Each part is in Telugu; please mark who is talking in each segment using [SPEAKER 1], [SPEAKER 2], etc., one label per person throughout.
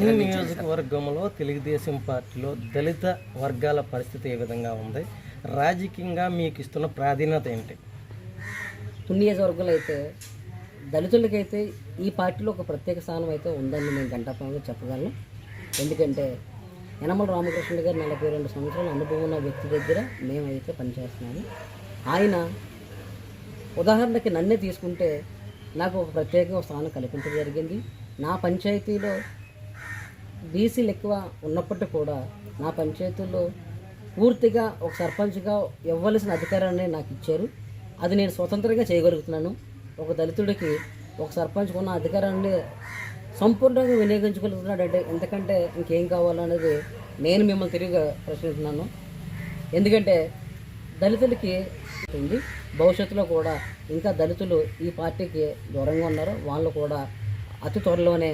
[SPEAKER 1] తుని నియోజకవర్గంలో తెలుగుదేశం పార్టీలో దళిత వర్గాల పరిస్థితి ఏ విధంగా ఉంది? రాజకీయంగా మీకు ఇస్తున్న ప్రాధాన్యత ఏంటి?
[SPEAKER 2] పుణ్యవర్గంలో అయితే దళితులకైతే ఈ పార్టీలో ఒక ప్రత్యేక స్థానం అయితే ఉందని నేను గంటాపంగా చెప్పగలను. ఎందుకంటే యనమల రామకృష్ణ గారు నలభై రెండు సంవత్సరాల అనుభవం ఉన్న వ్యక్తి దగ్గర మేమైతే పనిచేస్తున్నాము. ఆయన ఉదాహరణకి నన్నే తీసుకుంటే నాకు ఒక ప్రత్యేక స్థానం కల్పించడం జరిగింది. నా పంచాయతీలో బీసీలు ఎక్కువ ఉన్నప్పటికీ కూడా నా పంచాయతీలో పూర్తిగా ఒక సర్పంచ్గా ఇవ్వవలసిన అధికారాన్ని నాకు ఇచ్చారు. అది నేను స్వతంత్రంగా చేయగలుగుతున్నాను. ఒక దళితుడికి ఒక సర్పంచ్కి ఉన్న అధికారాన్ని సంపూర్ణంగా వినియోగించగలుగుతున్నాడు అంటే ఇంకేం కావాలనేది నేను మిమ్మల్ని తిరిగి ప్రశ్నిస్తున్నాను. ఎందుకంటే దళితులకి ఉంది. భవిష్యత్తులో కూడా ఇంకా దళితులు ఈ పార్టీకి దూరంగా ఉన్నారు. వాళ్ళు కూడా అతి త్వరలోనే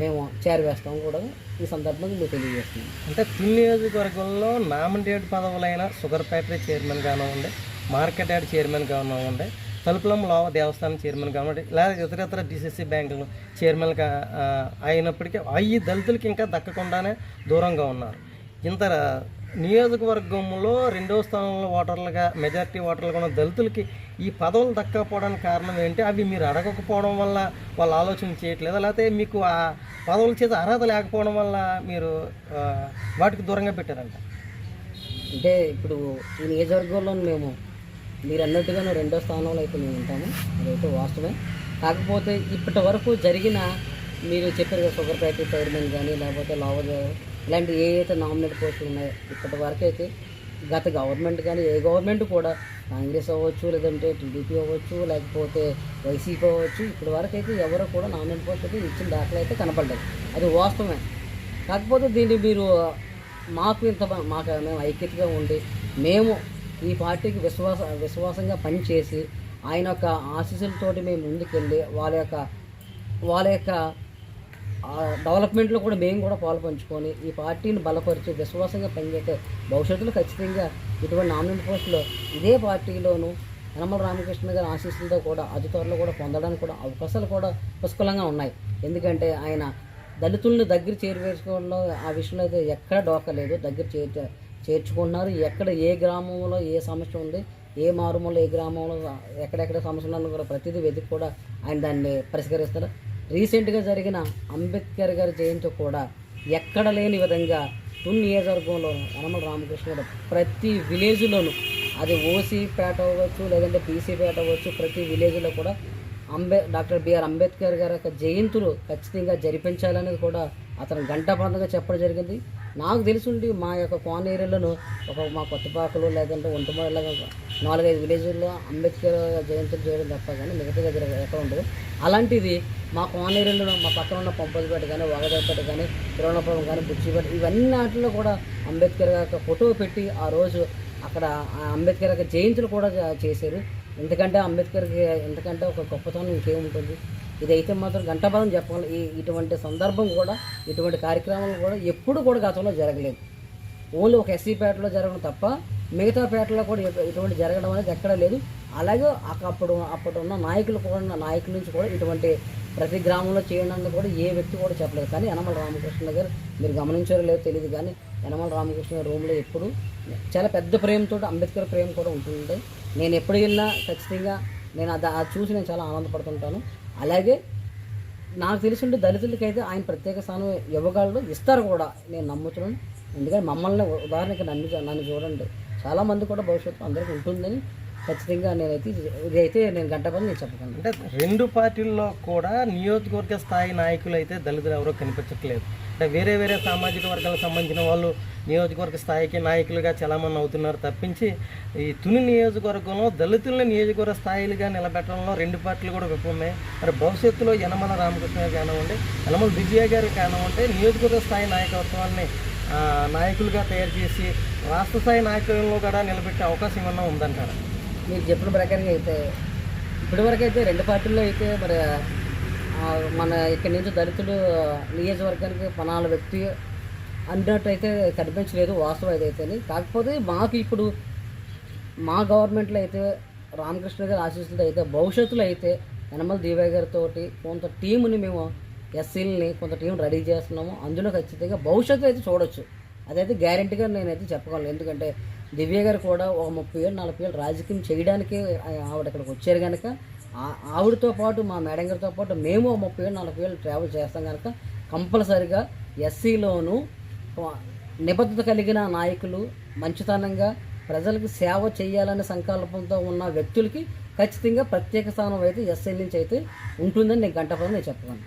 [SPEAKER 2] మేము చేరవేస్తాం కూడా ఈ సందర్భంగా మీకు తెలియజేస్తున్నాం.
[SPEAKER 1] అంటే తుని నియోజకవర్గంలో నామినేటెడ్ పదవులైన షుగర్ ఫ్యాక్టరీ చైర్మన్ కానివ్వండి మార్కెట్ యార్డ్ చైర్మన్ కానివ్వండి తలుపులం లోవ దేవస్థానం చైర్మన్ కానివ్వండి లేదా ఇతర ఇతర డిసిసి బ్యాంకులు చైర్మన్గా అయినప్పటికీ అవి దళితులకి ఇంకా దక్కకుండానే దూరంగా ఉన్నారు. ఇంత నియోజకవర్గంలో రెండవ స్థానంలో ఓటర్లుగా మెజారిటీ ఓటర్లుగా ఉన్న దళితులకి ఈ పదవులు దక్కకపోవడానికి కారణం ఏంటి? అవి మీరు అడగకపోవడం వల్ల వాళ్ళు ఆలోచన చేయట్లేదు? లేకపోతే మీకు ఆ పదవుల చేత అర్హత లేకపోవడం వల్ల మీరు వాటికి దూరంగా పెట్టారంట?
[SPEAKER 2] అంటే ఇప్పుడు ఈ నియోజకవర్గంలో మేము మీరు అన్నట్టుగానే రెండో స్థానంలో అయితే మేము ఉంటాము. అదైతే వాస్తవమే. కాకపోతే ఇప్పటి వరకు జరిగిన మీరు చెప్పారు కదా షుగర్ ఫ్యాక్టరీ చైర్మన్ కానీ లేకపోతే లావజ్ ఇలాంటి ఏ అయితే నామినేట్ పోస్టులు ఉన్నాయో ఇప్పటి వరకు అయితే గత గవర్నమెంట్ కానీ ఏ గవర్నమెంట్ కూడా కాంగ్రెస్ అవ్వచ్చు లేదంటే టీడీపీ అవ్వచ్చు లేకపోతే వైసీపీ అవ్వచ్చు ఇప్పటి వరకు అయితే ఎవరు కూడా నామినేట్ పోస్ట్ అయితే ఇచ్చిన దాఖలు అయితే కనపడ్డది అది వాస్తవమే. కాకపోతే దీన్ని మీరు మాకు ఇంత మాకు మేము ఐక్యతగా ఉండి మేము ఈ పార్టీకి విశ్వాస విశ్వాసంగా పనిచేసి ఆయన యొక్క ఆశీస్సులతోటి మేము ముందుకెళ్ళి వాళ్ళ యొక్క వాళ్ళ యొక్క ఆ డెవలప్మెంట్లో కూడా మేము కూడా పాలు పంచుకొని ఈ పార్టీని బలపరిచి విశ్వాసంగా పనిచేస్తే భవిష్యత్తులో ఖచ్చితంగా ఇటువంటి నామినేట్ పోస్టులో ఇదే పార్టీలోను యనమల రామకృష్ణ గారి ఆశీస్సులతో కూడా అధికారులు కూడా పొందడానికి కూడా అవకాశాలు కూడా పుష్కలంగా ఉన్నాయి. ఎందుకంటే ఆయన దళితుల్ని దగ్గర చేరువేసుకోవడంలో ఆ విషయంలో అయితే ఎక్కడ డోకలేదు దగ్గర చేర్చ చేర్చుకుంటున్నారు. ఎక్కడ ఏ గ్రామంలో ఏ సమస్య ఉంది ఏ మారుమూల ఏ గ్రామంలో ఎక్కడెక్కడ సమస్య కూడా ప్రతిదీ వెతికి కూడా ఆయన దాన్ని పరిష్కరిస్తారు. రీసెంట్గా జరిగిన అంబేద్కర్ గారి జయంతి కూడా ఎక్కడ లేని విధంగా తున్ నియోజకవర్గంలో యనమల రామకృష్ణుడు ప్రతి విలేజ్లోనూ అది ఓసీ పేట అవ్వచ్చు లేదంటే పీసీ పేట అవ్వచ్చు ప్రతి విలేజ్లో కూడా అంబే డాక్టర్ బిఆర్ అంబేద్కర్ గారి యొక్క జయంతులు ఖచ్చితంగా జరిపించాలనేది కూడా అతను గంట పండుగ చెప్పడం జరిగింది. నాకు తెలుసుండి మా యొక్క కోన ఏరియాలోను ఒక మా కొత్తపాకలు లేదంటే ఒంటిమల నాలుగైదు విలేజ్ల్లో అంబేద్కర్ జయంతులు చేయడం తప్ప కానీ మిగతా దగ్గర ఎక్కడ ఉండదు అలాంటిది మా కోన ఏరియాలో మా పక్కన ఉన్న పంపదిపేట కానీ వాగదపేట కానీ తిరువనపురం కానీ బుచ్చిపేట ఇవన్నీ వాటిలో కూడా అంబేద్కర్ గారి యొక్క ఫోటో పెట్టి ఆ రోజు అక్కడ ఆ అంబేద్కర్ యొక్క జయంతులు కూడా చేశారు. ఎందుకంటే అంబేద్కర్కి ఎందుకంటే ఒక గొప్పతనం ఇంకేముంటుంది? ఇదైతే మాత్రం గంటపదం చెప్పాలి. ఈ ఇటువంటి సందర్భం కూడా ఇటువంటి కార్యక్రమాలు కూడా ఎప్పుడు కూడా గతంలో జరగలేదు. ఓన్లీ ఒక ఎస్సీ పేటలో జరగడం తప్ప మిగతా పేటలో కూడా ఇటువంటి జరగడం అనేది ఎక్కడా లేదు. అలాగే అప్పుడు అప్పుడు ఉన్న నాయకులు కూడా నాయకుల నుంచి కూడా ఇటువంటి ప్రతి గ్రామంలో చేయడానికి కూడా ఏ వ్యక్తి కూడా చెప్పలేదు. కానీ యనమల రామకృష్ణ గారు మీరు గమనించారో లేదో తెలియదు కానీ యనమల రామకృష్ణ రూమ్లో ఎప్పుడు చాలా పెద్ద ప్రేమతో అంబేద్కర్ ప్రేమ కూడా ఉంటుంది నేను ఎప్పుడు వెళ్ళినా ఖచ్చితంగా నేను అది అది చూసి నేను చాలా ఆనందపడుతుంటాను. అలాగే నాకు తెలిసింటే దళితులకైతే ఆయన ప్రత్యేక స్థానం ఇవ్వగలరు ఇస్తారు కూడా. నేను నమ్ముతున్నాను. ఎందుకంటే మమ్మల్ని ఉదాహరణకి నన్ను నన్ను చూడండి. చాలామంది కూడా భవిష్యత్తు అందరికీ ఉంటుందని ఖచ్చితంగా నేనైతే ఇదైతే నేను గంట పని నేను చెప్పగలను.
[SPEAKER 1] అంటే రెండు పార్టీల్లో కూడా నియోజకవర్గ స్థాయి నాయకులు అయితే దళితులు ఎవరో కనిపించట్లేదు. అంటే వేరే వేరే సామాజిక వర్గాలకు సంబంధించిన వాళ్ళు నియోజకవర్గ స్థాయికి నాయకులుగా చలామణి అవుతున్నారు తప్పించి ఈ తుని నియోజకవర్గంలో దళితుల్ని నియోజకవర్గ స్థాయిలుగా నిలబెట్టడంలో రెండు పార్టీలు కూడా విఫలమే మరి భవిష్యత్తులో యనమల రామకృష్ణ కానివ్వండి యనమల విజయ గారు కానివ్వండి నియోజకవర్గ స్థాయి నాయకత్వాన్ని నాయకులుగా తయారు చేసి రాష్ట్ర స్థాయి నాయకులను కూడా నిలబెట్టే అవకాశం ఏమన్నా ఉందంటారా?
[SPEAKER 2] మీరు చెప్పిన ప్రకారంగా అయితే ఇప్పటివరకు అయితే రెండు పార్టీల్లో అయితే మరి మన ఇక్కడి నుంచి దళితులు నియోజకవర్గానికి పనాల వ్యక్తి అన్నట్టు అయితే కనిపించలేదు వాస్తవం ఏదైతే కాకపోతే మాకు ఇప్పుడు మా గవర్నమెంట్లో అయితే రామకృష్ణ గారి ఆశీస్సులతో అయితే భవిష్యత్తులో అయితే యనమల దీవయ్య గారితో కొంత టీముని మేము ఎస్సీలని కొంత టీం రెడీ చేస్తున్నాము. అందులో ఖచ్చితంగా భవిష్యత్తు అయితే చూడొచ్చు. అదైతే గ్యారంటీగా నేనైతే చెప్పగలను. ఎందుకంటే దివ్య గారు కూడా ఒక ముప్పై ఏళ్ళు నలభై ఏళ్ళు రాజకీయం చేయడానికి ఆవిడ ఇక్కడికి వచ్చారు కనుక ఆ- ఆవిడతో పాటు మా మేడం గారితో పాటు మేము ఒక ముప్పై ఏళ్ళు నలభై ఏళ్ళు ట్రావెల్ చేస్తాం కనుక కంపల్సరిగా ఎస్సీలోను నిబద్ధత కలిగిన నాయకులు మంచితనంగా ప్రజలకు సేవ చేయాలనే సంకల్పంతో ఉన్న వ్యక్తులకి ఖచ్చితంగా ప్రత్యేక స్థానం అయితే ఎస్ఐ నుంచి అయితే ఉంటుందని నేను గంటపరం నేను చెప్పగలను